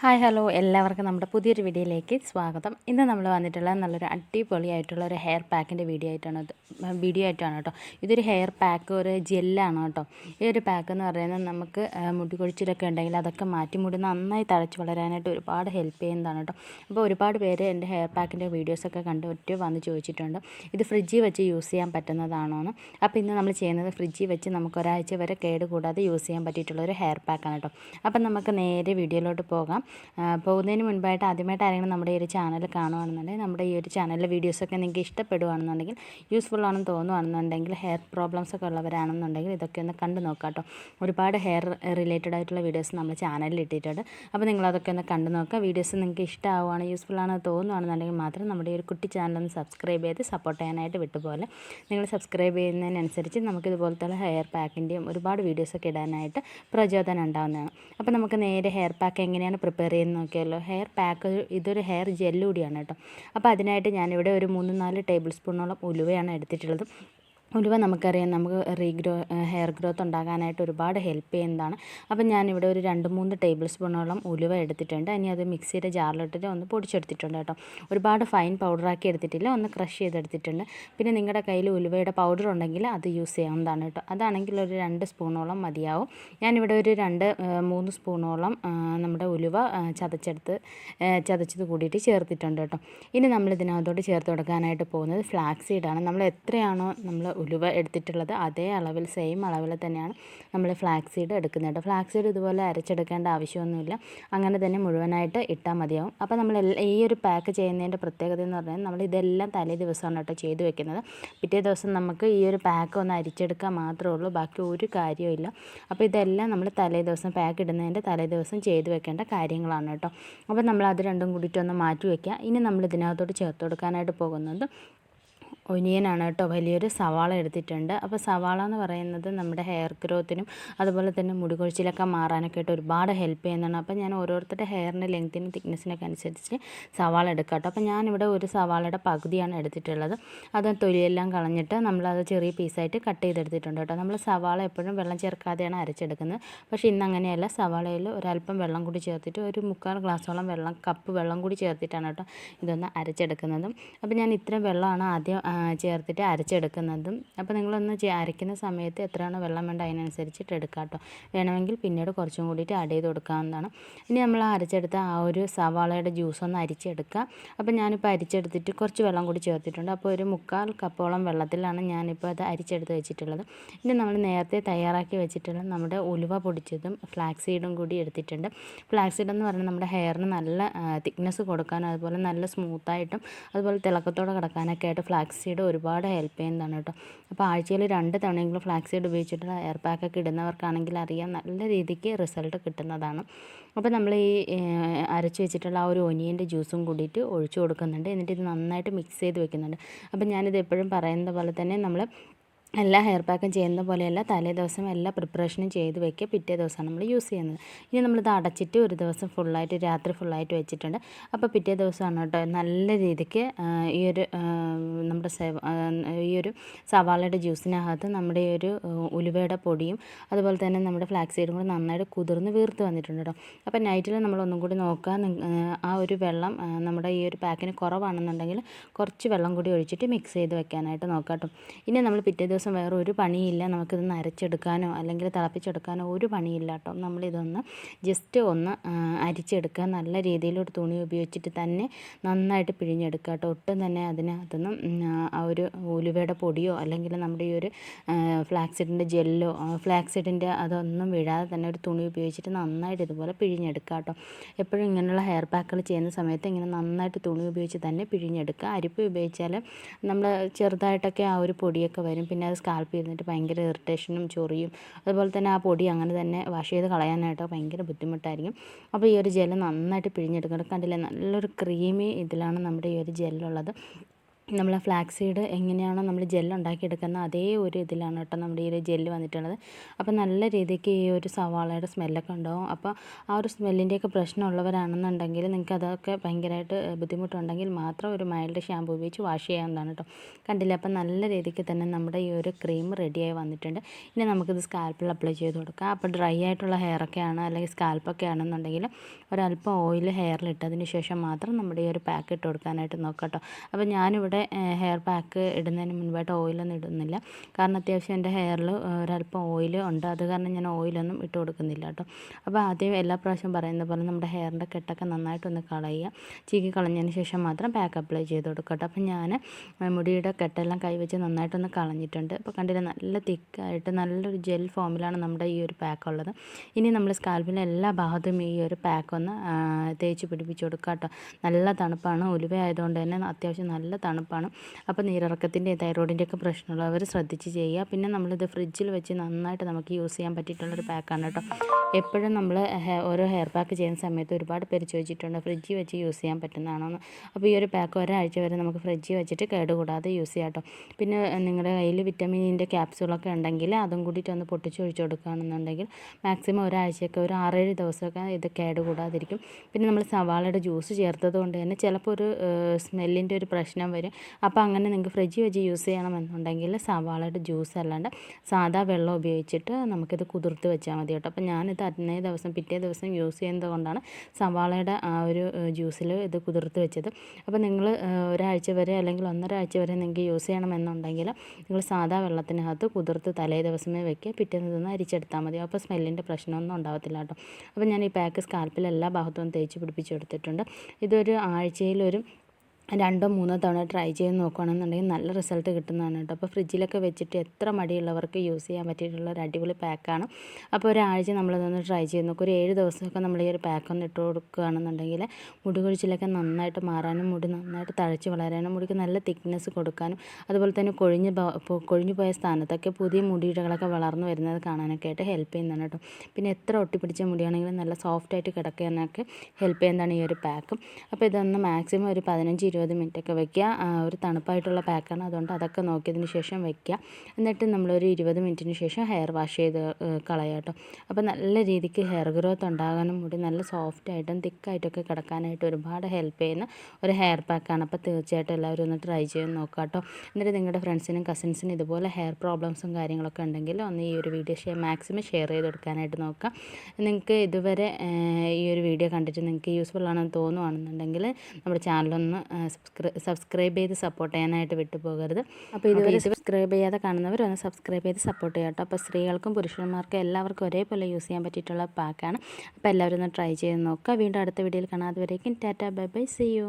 Hi hello. എല്ലാവർക്കും നമ്മുടെ പുതിയൊരു വീഡിയോയിലേക്ക് സ്വാഗതം. ഇന്ന് നമ്മൾ വന്നിട്ടുള്ള നല്ലൊരു അടിപൊളിയായിട്ടുള്ള ഒരു ഹെയർ പാക്കിന്റെ വീഡിയോ ആയിട്ടാണ് വീഡിയോ ആയിട്ടാണ് കേട്ടോ. ഇതൊരു ഹെയർ പാക്ക് ഒരു ജെല്ലാണ് കേട്ടോ. ഈ ഒരു പാക്ക് എന്ന് പറയുന്നത് നമുക്ക് മുടി കൊഴിച്ചിലൊക്കെ ഉണ്ടെങ്കിൽ അതൊക്കെ മാറ്റി മുടി നന്നായി തഴച്ച് വളരാനായിട്ട് ഒരുപാട് ഹെൽപ്പ് ചെയ്യുന്നതാണ് കേട്ടോ. അപ്പോൾ ഒരുപാട് പേര് എന്റെ ഹെയർ പാക്കിന്റെ വീഡിയോസൊക്കെ കണ്ടിട്ട് വന്ന് ചോദിച്ചിട്ടുണ്ട്. ഇത് ഫ്രിഡ്ജിൽ വെച്ച് യൂസ് ചെയ്യാൻ പറ്റുന്നതാണോ എന്ന്. അപ്പോൾ ഇന്ന് നമ്മൾ ചെയ്യുന്നത് ഫ്രിഡ്ജിൽ വെച്ച് നമുക്ക് ഒരാഴ്ച വരെ കേട് കൂടാതെ യൂസ് ചെയ്യാൻ പറ്റിയിട്ടുള്ള ഒരു ഹെയർ പാക്കാണ് കേട്ടോ. അപ്പം നമുക്ക് നേരെ വീഡിയോയിലോട്ട് പോകാം. പോകുന്നതിന് മുൻപായിട്ട് ആദ്യമായിട്ട് ആരെങ്കിലും നമ്മുടെ ഈ ഒരു ചാനൽ കാണുകയാണെന്നുണ്ടെങ്കിൽ നമ്മുടെ ഈ ഒരു ചാനലിലെ വീഡിയോസൊക്കെ നിങ്ങൾക്ക് ഇഷ്ടപ്പെടുകയാണെന്നുണ്ടെങ്കിൽ യൂസ്ഫുൾ ആണെന്ന് തോന്നുകയാണെന്നുണ്ടെങ്കിൽ ഹെയർ പ്രോബ്ലംസ് ഒക്കെ ഉള്ളവരാണെന്നുണ്ടെങ്കിൽ ഇതൊക്കെ ഒന്ന് കണ്ടു നോക്കാം കേട്ടോ ഒരുപാട് ഹെയർ റിലേറ്റഡ് ആയിട്ടുള്ള വീഡിയോസ് നമ്മൾ ചാനലിൽ ഇട്ടിട്ടുണ്ട്. അപ്പോൾ നിങ്ങൾ അതൊക്കെ ഒന്ന് കണ്ടു നോക്കുക. വീഡിയോസ് നിങ്ങൾക്ക് ഇഷ്ടമാവുകയാണ് യൂസ്ഫുൾ ആണെന്ന് തോന്നുകയാണെന്നുണ്ടെങ്കിൽ മാത്രം നമ്മുടെ ഈ ഒരു കുട്ടി ചാനൽ ഒന്ന് സബ്സ്ക്രൈബ് ചെയ്ത് സപ്പോർട്ട് ചെയ്യാനായിട്ട് വിട്ടുപോലെ നിങ്ങൾ സബ്സ്ക്രൈബ് ചെയ്യുന്നതിനനുസരിച്ച് നമുക്ക് ഇതുപോലത്തെ ഹെയർ പാക്കിന്റെയും ഒരുപാട് വീഡിയോസൊക്കെ ഇടാനായിട്ട് പ്രചോദനം ഉണ്ടാകുന്നതാണ് അപ്പോൾ നമുക്ക് നേരെ ഹെയർ പാക്ക് എങ്ങനെയാണ് പ്രിപ്പയർ ചെയ്യുന്നത് നോക്കിയാലോ. ഹെയർ പാക്ക് ഇതൊരു ഹെയർ ജെല്ല് കൂടിയാണ് കേട്ടോ. അപ്പോൾ അതിനായിട്ട് ഞാനിവിടെ ഒരു മൂന്ന് നാല് ടേബിൾ സ്പൂണോളം ഉലുവയാണ് എടുത്തിട്ടുള്ളത്. ഉലുവ നമുക്കറിയാം. നമുക്ക് റീഗ്രോ ഹെയർ ഗ്രോത്ത് ഉണ്ടാകാനായിട്ട് ഒരുപാട് ഹെൽപ്പ് ചെയ്യുന്നതാണ്. അപ്പം ഞാനിവിടെ ഒരു രണ്ട് മൂന്ന് ടേബിൾ സ്പൂണോളം ഉലുവ എടുത്തിട്ടുണ്ട്. ഇനി അത് മിക്സിയുടെ ജാറിലിട്ടിട്ട് ഒന്ന് പൊടിച്ചെടുത്തിട്ടുണ്ട് കേട്ടോ. ഒരുപാട് ഫൈൻ പൗഡറാക്കി എടുത്തിട്ടില്ല. ഒന്ന് ക്രഷ് ചെയ്തെടുത്തിട്ടുണ്ട്. പിന്നെ നിങ്ങളുടെ കയ്യിൽ ഉലുവയുടെ പൗഡർ ഉണ്ടെങ്കിൽ അത് യൂസ് ചെയ്യാവുന്നതാണ് കേട്ടോ. അതാണെങ്കിൽ ഒരു രണ്ട് സ്പൂണോളം മതിയാവും. ഞാനിവിടെ ഒരു രണ്ട് മൂന്ന് സ്പൂണോളം നമ്മുടെ ഉലുവ ചതച്ചെടുത്ത് ചതച്ചത് കൂടിയിട്ട് ചേർത്തിട്ടുണ്ട് കേട്ടോ. ഇനി നമ്മൾ ഇതിനകത്തോട്ട് ചേർത്ത് കൊടുക്കാനായിട്ട് പോകുന്നത് ഫ്ലാക്സ് സീഡാണ് നമ്മൾ എത്രയാണോ നമ്മൾ ഉലുവ എടുത്തിട്ടുള്ളത് അതേ അളവിൽ സെയിം അളവിൽ തന്നെയാണ് നമ്മൾ ഫ്ലാക്സ് സീഡ് എടുക്കുന്നത് ഫ്ലാക്സ് സീഡ് ഇതുപോലെ അരച്ചെടുക്കേണ്ട ആവശ്യമൊന്നുമില്ല. അങ്ങനെ തന്നെ മുഴുവനായിട്ട് ഇട്ടാൽ മതിയാവും. അപ്പോൾ നമ്മൾ ഈ ഒരു പാക്ക് ചെയ്യുന്നതിന്റെ പ്രത്യേകത എന്ന് പറഞ്ഞാൽ നമ്മൾ ഇതെല്ലാം തലേ ദിവസമാണ് കേട്ടോ ചെയ്തു വെക്കുന്നത്. പിറ്റേ ദിവസം നമുക്ക് ഈ ഒരു പാക്ക് ഒന്ന് അരിച്ചെടുക്കാൻ മാത്രമേ ഉള്ളൂ. ബാക്കി ഒരു കാര്യമില്ല അപ്പോൾ ഇതെല്ലാം നമ്മൾ തലേ ദിവസം പാക്ക് ഇടുന്നതിന്റെ തലേ ദിവസം ചെയ്തു വെക്കേണ്ട കാര്യങ്ങളാണ് കേട്ടോ അപ്പോൾ നമ്മൾ അത് രണ്ടും കൂടിയിട്ടൊന്ന് മാറ്റി വയ്ക്കുക ഇനി നമ്മൾ ഇതിനകത്തോട്ട് ചേർത്ത് കൊടുക്കാനായിട്ട് പോകുന്നത് ഒനിയനാണ് കേട്ടോ. വലിയൊരു സവാള എടുത്തിട്ടുണ്ട്. അപ്പോൾ സവാള എന്ന് പറയുന്നത് നമ്മുടെ ഹെയർ ഗ്രോത്തിനും അതുപോലെ തന്നെ മുടി കൊഴിച്ചിലൊക്കെ മാറാനൊക്കെ ആയിട്ട് ഒരുപാട് ഹെൽപ്പ് ചെയ്യുന്നതാണ്. അപ്പോൾ ഞാൻ ഓരോരുത്തരുടെ ഹെയറിന്റെ ലെങ്ത്തിനും തിക്നെസ്സിനൊക്കെ അനുസരിച്ച് സവാള എടുക്കാം കേട്ടോ. അപ്പോൾ ഞാനിവിടെ ഒരു സവാളയുടെ പകുതിയാണ് എടുത്തിട്ടുള്ളത്. അത് തൊലിയെല്ലാം കളഞ്ഞിട്ട് നമ്മളത് ചെറിയ പീസായിട്ട് കട്ട് ചെയ്തെടുത്തിട്ടുണ്ട് കേട്ടോ. നമ്മൾ സവാള എപ്പോഴും വെള്ളം ചേർക്കാതെയാണ് അരച്ചെടുക്കുന്നത്. പക്ഷേ ഇന്ന് അങ്ങനെയല്ല. സവാളയിൽ ഒരല്പം വെള്ളം കൂടി ചേർത്തിട്ട് ഒരു മുക്കാൽ ഗ്ലാസ്സോളം വെള്ളം കപ്പ് വെള്ളം കൂടി ചേർത്തിട്ടാണ് കേട്ടോ ഇതൊന്ന് അരച്ചെടുക്കുന്നതും. അപ്പോൾ ഞാൻ ഇത്രയും വെള്ളമാണ് ആദ്യം ചേർത്തിട്ട് അരച്ചെടുക്കുന്നതും. അപ്പോൾ നിങ്ങളൊന്ന് അരയ്ക്കുന്ന സമയത്ത് എത്രയാണോ വെള്ളം വേണ്ട അതിനനുസരിച്ചിട്ട് എടുക്കാം കേട്ടോ. വേണമെങ്കിൽ പിന്നീട് കുറച്ചും കൂടിയിട്ട് ആഡ് ചെയ്ത് കൊടുക്കാവുന്നതാണ്. ഇനി നമ്മൾ അരച്ചെടുത്ത ആ ഒരു സവാളയുടെ ജ്യൂസ് ഒന്ന് അരിച്ചെടുക്കുക അപ്പോൾ ഞാനിപ്പോൾ അരിച്ചെടുത്തിട്ട് കുറച്ച് വെള്ളം കൂടി ചേർത്തിട്ടുണ്ട്. അപ്പോൾ ഒരു മുക്കാൽ കപ്പോളം വെള്ളത്തിലാണ് ഞാനിപ്പോൾ അത് അരിച്ചെടുത്ത് വെച്ചിട്ടുള്ളത്. ഇനി നമ്മൾ നേരത്തെ തയ്യാറാക്കി വെച്ചിട്ടുള്ള നമ്മുടെ ഉലുവ പൊടിച്ചതും ഫ്ലാക്സ് സീഡും കൂടി എടുത്തിട്ടുണ്ട്. ഫ്ലാക്സ് സീഡ് എന്ന് പറഞ്ഞാൽ നമ്മുടെ ഹെയറിന് നല്ല തിക്നെസ് കൊടുക്കാനും അതുപോലെ നല്ല സ്മൂത്തായിട്ടും അതുപോലെ തിളക്കത്തോടെ കിടക്കാനൊക്കെ ആയിട്ട് ഫ്ലാക്സ് സീഡ് ഒരുപാട് ഹെൽപ്പ് ചെയ്യുന്നതാണ് കേട്ടോ. അപ്പോൾ ആഴ്ചയിൽ രണ്ട് തവണയെങ്കിലും ഫ്ലാക്സ് സീഡ് ഉപയോഗിച്ചിട്ടുള്ള എയർ പാക്കൊക്കെ ഇടുന്നവർക്കാണെങ്കിൽ അറിയാം നല്ല രീതിക്ക് റിസൾട്ട് കിട്ടുന്നതാണ്. അപ്പോൾ നമ്മൾ ഈ അരച്ച് വെച്ചിട്ടുള്ള ആ ഒരു ഒനിയന്റെ ജ്യൂസും കൂടിയിട്ട് ഒഴിച്ചു കൊടുക്കുന്നുണ്ട്. എന്നിട്ട് ഇത് നന്നായിട്ട് മിക്സ് ചെയ്ത് വെക്കുന്നുണ്ട്. അപ്പോൾ ഞാനിത് എപ്പോഴും പറയുന്ന പോലെ തന്നെ നമ്മൾ എല്ലാ ഹെയർ പാക്കും ചെയ്യുന്ന പോലെയല്ല തലേ ദിവസം എല്ലാ പ്രിപ്പറേഷനും ചെയ്ത് വെക്കുക. പിറ്റേ ദിവസമാണ് നമ്മൾ യൂസ് ചെയ്യുന്നത്. ഇനി നമ്മളിത് അടച്ചിട്ട് ഒരു ദിവസം ഫുള്ളായിട്ട് രാത്രി ഫുള്ളായിട്ട് വെച്ചിട്ടുണ്ട്. അപ്പോൾ പിറ്റേ ദിവസമാണ് കേട്ടോ നല്ല രീതിക്ക് ഈ ഒരു നമ്മുടെ ഈ ഒരു സവാളയുടെ ജ്യൂസിനകത്ത് നമ്മുടെ ഈ ഒരു ഉലുവയുടെ പൊടിയും അതുപോലെ തന്നെ നമ്മുടെ ഫ്ലാക്സ് സീഡും കൂടി നന്നായിട്ട് കുതിർന്ന് വീർത്ത് വന്നിട്ടുണ്ട് കേട്ടോ. അപ്പോൾ നൈറ്റിൽ നമ്മൾ ഒന്നും കൂടി നോക്കുക ആ ഒരു വെള്ളം നമ്മുടെ ഈ ഒരു പാക്കിന് കുറവാണെന്നുണ്ടെങ്കിൽ കുറച്ച് വെള്ളം കൂടി ഒഴിച്ചിട്ട് മിക്സ് ചെയ്ത് വെക്കാനായിട്ട് നോക്കാം കേട്ടോ. ഇനി നമ്മൾ പിറ്റേ ദിവസം വേറെ ഒരു പണിയില്ല. നമുക്കിത് നരച്ചെടുക്കാനോ അല്ലെങ്കിൽ തിളപ്പിച്ചെടുക്കാനോ ഒരു പണിയില്ല കേട്ടോ. നമ്മളിതൊന്ന് ജസ്റ്റ് ഒന്ന് അരിച്ചെടുക്കുക. നല്ല രീതിയിൽ ഒരു തുണി ഉപയോഗിച്ചിട്ട് തന്നെ നന്നായിട്ട് പിഴിഞ്ഞെടുക്കുക കേട്ടോ. ഒട്ടും തന്നെ അതിനകത്തുനിന്ന് ആ ഒരു ഉലുവയുടെ പൊടിയോ അല്ലെങ്കിൽ നമ്മുടെ ഈ ഒരു ഫ്ലാക്സിഡിന്റെ ജെല്ലോ ഫ്ലാക്സിഡിന്റെ അതൊന്നും വീഴാതെ തന്നെ ഒരു തുണി ഉപയോഗിച്ചിട്ട് നന്നായിട്ട് ഇതുപോലെ പിഴിഞ്ഞെടുക്കുക കേട്ടോ. എപ്പോഴും ഇങ്ങനെയുള്ള ഹെയർ പാക്കുകൾ ചെയ്യുന്ന സമയത്ത് ഇങ്ങനെ നന്നായിട്ട് തുണി ഉപയോഗിച്ച് തന്നെ പിഴിഞ്ഞെടുക്കുക. അരിപ്പ് ഉപയോഗിച്ചാൽ നമ്മൾ ചെറുതായിട്ടൊക്കെ ആ ഒരു പൊടിയൊക്കെ വരും. പിന്നെ അത് സ്കാൽപ്പ് ചെയ്തിട്ട് ഭയങ്കര ഇറിറ്റേഷനും ചൊറിയും. അതുപോലെ തന്നെ ആ പൊടി അങ്ങനെ തന്നെ വാഷ് ചെയ്ത് കളയാനായിട്ടോ ഭയങ്കര ബുദ്ധിമുട്ടായിരിക്കും. അപ്പോൾ ഈ ഒരു ജെല്ല് നന്നായിട്ട് പിഴിഞ്ഞെടുക്കണം. കണ്ടില്ലേ? നല്ലൊരു ക്രീമി ഇതിലാണ് നമ്മുടെ ഈ ഒരു ജെല്ലുള്ളത് നമ്മൾ ഫ്ലാക്സ് സീഡ് എങ്ങനെയാണോ നമ്മൾ ജെല്ല് ഉണ്ടാക്കിയെടുക്കുന്നത് അതേ ഒരു ഇതിലാണ് കേട്ടോ നമ്മുടെ ഈ ഒരു ജെല്ല് വന്നിട്ടുള്ളത്. അപ്പോൾ നല്ല രീതിക്ക് ഈ ഒരു സവാളയുടെ സ്മെല്ലൊക്കെ ഉണ്ടാവും. അപ്പോൾ ആ ഒരു സ്മെല്ലിന്റെയൊക്കെ പ്രശ്നമുള്ളവരാണെന്നുണ്ടെങ്കിൽ നിങ്ങൾക്ക് അതൊക്കെ ഭയങ്കരമായിട്ട് ബുദ്ധിമുട്ടുണ്ടെങ്കിൽ മാത്രം ഒരു മൈൽഡ് ഷാമ്പു ഉപയോഗിച്ച് വാഷ് ചെയ്യാവുന്നതാണ് കേട്ടോ. കണ്ടില്ല? അപ്പോൾ നല്ല രീതിക്ക് തന്നെ നമ്മുടെ ഈ ഒരു ക്രീം റെഡിയായി വന്നിട്ടുണ്ട്. ഇനി നമുക്കിത് സ്കാൽപ്പിൽ അപ്ലൈ ചെയ്ത് കൊടുക്കാം. അപ്പോൾ ഡ്രൈ ആയിട്ടുള്ള ഹെയറൊക്കെയാണ് അല്ലെങ്കിൽ സ്കാൽപ്പൊക്കെ ആണെന്നുണ്ടെങ്കിൽ ഒരല്പം ഓയിൽ ഹെയറിൽ ഇട്ടതിന് ശേഷം മാത്രം നമ്മുടെ ഈ ഒരു പാക്ക് ഇട്ട് കൊടുക്കാനായിട്ട് നോക്കാം കേട്ടോ. അപ്പോൾ ഞാനിവിടെ ഹെയർ പാക്ക് ഇടുന്നതിന് മുൻപായിട്ട് ഓയിലൊന്നും ഇടുന്നില്ല. കാരണം അത്യാവശ്യം എന്റെ ഹെയറിൽ ഒരല്പം ഓയിൽ ഉണ്ട്. അത് കാരണം ഞാൻ ഓയിലൊന്നും ഇട്ട് കൊടുക്കുന്നില്ല കേട്ടോ. അപ്പോൾ ആദ്യം എല്ലാ പ്രാവശ്യം പറയുന്ന പോലെ നമ്മുടെ ഹെയറിന്റെ കെട്ടൊക്കെ നന്നായിട്ടൊന്ന് കളയുക. ചീക്കി കളഞ്ഞതിന് ശേഷം മാത്രം പാക്ക് അപ്ലൈ ചെയ്ത് കൊടുക്കുക കേട്ടോ. അപ്പോൾ ഞാൻ മുടിയുടെ കെട്ടെല്ലാം കൈവച്ച് നന്നായിട്ടൊന്ന് കളഞ്ഞിട്ടുണ്ട്. അപ്പോൾ കണ്ടില്ല നല്ല തിക്കായിട്ട് നല്ലൊരു ജെൽ ഫോമിലാണ് നമ്മുടെ ഈ ഒരു പാക്ക് ഉള്ളത്. ഇനി നമ്മൾ സ്കാൽപ്പിലെ എല്ലാ ഭാഗത്തും ഈ ഒരു പാക്ക് ഒന്ന് തേച്ച് പിടിപ്പിച്ച് കൊടുക്കുക കേട്ടോ. നല്ല തണുപ്പാണ്. ഉലുവ ആയതുകൊണ്ട് തന്നെ അത്യാവശ്യം നല്ല തണുപ്പാണ്. അപ്പോൾ നീരിറക്കത്തിന്റെ തൈറോയിഡിന്റെ ഒക്കെ പ്രശ്നമുള്ളവർ ശ്രദ്ധിച്ച് ചെയ്യുക. പിന്നെ നമ്മളിത് ഫ്രിഡ്ജിൽ വെച്ച് നന്നായിട്ട് നമുക്ക് യൂസ് ചെയ്യാൻ പറ്റിയിട്ടുള്ളൊരു പാക്കാണ് കേട്ടോ. എപ്പോഴും നമ്മൾ ഓരോ ഹെയർ പാക്ക് ചെയ്യുന്ന സമയത്ത് ഒരുപാട് പേര് ചോദിച്ചിട്ടുണ്ട് ഫ്രിഡ്ജിൽ വെച്ച് യൂസ് ചെയ്യാൻ പറ്റുന്നതാണോന്ന്? അപ്പോൾ ഈ ഒരു പാക്ക് ഒരാഴ്ച വരെ നമുക്ക് ഫ്രിഡ്ജിൽ വെച്ചിട്ട് കേടുകൂടാതെ യൂസ് ചെയ്യാം കേട്ടോ. പിന്നെ നിങ്ങളുടെ കയ്യിൽ വിറ്റമിനിന്റെ ക്യാപ്സ്യൂളൊക്കെ ഉണ്ടെങ്കിൽ അതും കൂടിയിട്ട് ഒന്ന് പൊട്ടിച്ച് ഒഴിച്ചു കൊടുക്കുകയാണെന്നുണ്ടെങ്കിൽ മാക്സിമം ഒരാഴ്ചയൊക്കെ ഒരു ആറേഴ് ദിവസമൊക്കെ ഇത് കേടുകൂടാതിരിക്കും. പിന്നെ നമ്മൾ സവാളയുടെ ജ്യൂസ് ചേർത്തത് കൊണ്ട് തന്നെ ചിലപ്പോൾ ഒരു സ്മെല്ലിന്റെ ഒരു പ്രശ്നം വരും. അപ്പോൾ അങ്ങനെ നിങ്ങൾക്ക് ഫ്രിഡ്ജിൽ വെച്ച് യൂസ് ചെയ്യണമെന്നുണ്ടെങ്കിൽ സവാളയുടെ ജ്യൂസ് അല്ലാണ്ട് സാധാ വെള്ളം ഉപയോഗിച്ചിട്ട് നമുക്കിത് കുതിർത്ത് വെച്ചാൽ മതി കേട്ടോ. അപ്പോൾ ഞാനിത് അന്നേ ദിവസം പിറ്റേ ദിവസം യൂസ് ചെയ്യുന്നത് കൊണ്ടാണ് സവാളയുടെ ആ ഒരു ജ്യൂസിൽ ഇത് കുതിർത്ത് വെച്ചത്. അപ്പോൾ നിങ്ങൾ ഒരാഴ്ച വരെ അല്ലെങ്കിൽ ഒന്നര ആഴ്ച വരെ നിങ്ങൾക്ക് യൂസ് ചെയ്യണമെന്നുണ്ടെങ്കിൽ നിങ്ങൾ സാധാ വെള്ളത്തിനകത്ത് കുതിർത്ത് തലേ ദിവസമേ വെക്കുക. പിറ്റേ ദിവസം അരിച്ചെടുത്താൽ മതി. അപ്പോൾ സ്മെല്ലിന്റെ പ്രശ്നമൊന്നും ഉണ്ടാവത്തില്ല കേട്ടോ. അപ്പോൾ ഞാൻ ഈ പാക്ക് സ്കാൽപ്പിൽ എല്ലാ ഭാഗത്തും തേച്ച് പിടിപ്പിച്ചെടുത്തിട്ടുണ്ട് ഇതൊരു ആഴ്ചയിലൊരു രണ്ടോ മൂന്നോ തവണ ട്രൈ ചെയ്ത് നോക്കുകയാണെന്നുണ്ടെങ്കിൽ നല്ല റിസൾട്ട് കിട്ടുന്നതാണ് കേട്ടോ. അപ്പോൾ ഫ്രിഡ്ജിലൊക്കെ വെച്ചിട്ട് എത്ര മടിയുള്ളവർക്ക് യൂസ് ചെയ്യാൻ പറ്റിയിട്ടുള്ള ഒരു അടിപൊളി പാക്കാണ് അപ്പോൾ ഒരാഴ്ച നമ്മളതൊന്ന് ട്രൈ ചെയ്ത് നോക്കും. ഒരു ഏഴ് ദിവസമൊക്കെ നമ്മൾ ഈ ഒരു പാക്ക് ഒന്ന് ഇട്ട് കൊടുക്കുകയാണെന്നുണ്ടെങ്കിൽ മുടി കൊഴിച്ചിലൊക്കെ നന്നായിട്ട് മാറാനും മുടി നന്നായിട്ട് തഴച്ച് വളരാനും മുടിക്ക് നല്ല തിക്നെസ് കൊടുക്കാനും അതുപോലെ തന്നെ കൊഴിഞ്ഞ് കൊഴിഞ്ഞു പോയ സ്ഥാനത്തൊക്കെ പുതിയ മുടിയിടകളൊക്കെ വളർന്നു വരുന്നത് കാണാനൊക്കെ ആയിട്ട് ഹെൽപ്പ് ചെയ്യുന്നതാണ് കേട്ടോ. പിന്നെ എത്ര ഒട്ടിപ്പിടിച്ച മുടിയാണെങ്കിലും നല്ല സോഫ്റ്റായിട്ട് കിടക്കാനൊക്കെ ഹെൽപ്പ് ചെയ്യുന്നതാണ് ഈ ഒരു പാക്കും അപ്പോൾ ഇതൊന്ന് മാക്സിമം ഒരു പതിനഞ്ച് ഇരുപത് മിനിറ്റൊക്കെ വെക്കുക. ഒരു തണുപ്പായിട്ടുള്ള പാക്കാണ്. അതുകൊണ്ട് അതൊക്കെ നോക്കിയതിന് ശേഷം വെക്കുക. എന്നിട്ട് നമ്മളൊരു ഇരുപത് മിനിറ്റിന് ശേഷം ഹെയർ വാഷ് ചെയ്ത് കളയുക കേട്ടോ. അപ്പോൾ നല്ല രീതിക്ക് ഹെയർ ഗ്രോത്ത് ഉണ്ടാകാനും മുടി നല്ല സോഫ്റ്റ് ആയിട്ടും തിക്കായിട്ടൊക്കെ കിടക്കാനായിട്ട് ഒരുപാട് ഹെൽപ്പ് ചെയ്യുന്ന ഒരു ഹെയർ പാക്കാണ് അപ്പോൾ തീർച്ചയായിട്ടും എല്ലാവരും ഒന്ന് ട്രൈ ചെയ്ത് നോക്കുക കേട്ടോ. എന്നിട്ട് നിങ്ങളുടെ ഫ്രണ്ട്സിനും കസിൻസിനും ഇതുപോലെ ഹെയർ പ്രോബ്ലംസും കാര്യങ്ങളൊക്കെ ഉണ്ടെങ്കിൽ ഒന്ന് ഈ ഒരു വീഡിയോ ഷെയർ മാക്സിമം ഷെയർ ചെയ്ത് കൊടുക്കാനായിട്ട് നോക്കാം നിങ്ങൾക്ക് ഇതുവരെ ഈ ഒരു വീഡിയോ കണ്ടിട്ട് നിങ്ങൾക്ക് യൂസ്ഫുൾ ആണെന്ന് തോന്നുവാണെന്നുണ്ടെങ്കിൽ നമ്മുടെ ചാനലൊന്ന് സബ്സ്ക്രൈബ് ചെയ്ത് സപ്പോർട്ട് ചെയ്യാനായിട്ട് വിട്ടുപോകരുത്. അപ്പോൾ ഇതുവരെ സബ്സ്ക്രൈബ് ചെയ്യാതെ കാണുന്നവർ ഒന്ന് സബ്സ്ക്രൈബ് ചെയ്ത് സപ്പോർട്ട് ചെയ്യാം കേട്ടോ. അപ്പോൾ സ്ത്രീകൾക്കും പുരുഷന്മാർക്കും എല്ലാവർക്കും ഒരേപോലെ യൂസ് ചെയ്യാൻ പറ്റിയിട്ടുള്ള പാക്കാണ് അപ്പോൾ എല്ലാവരും ഒന്ന് ട്രൈ ചെയ്ത് നോക്കുക. വീണ്ടും അടുത്ത വീഡിയോയിൽ കാണാതെ വരേക്കും tata bye bye see you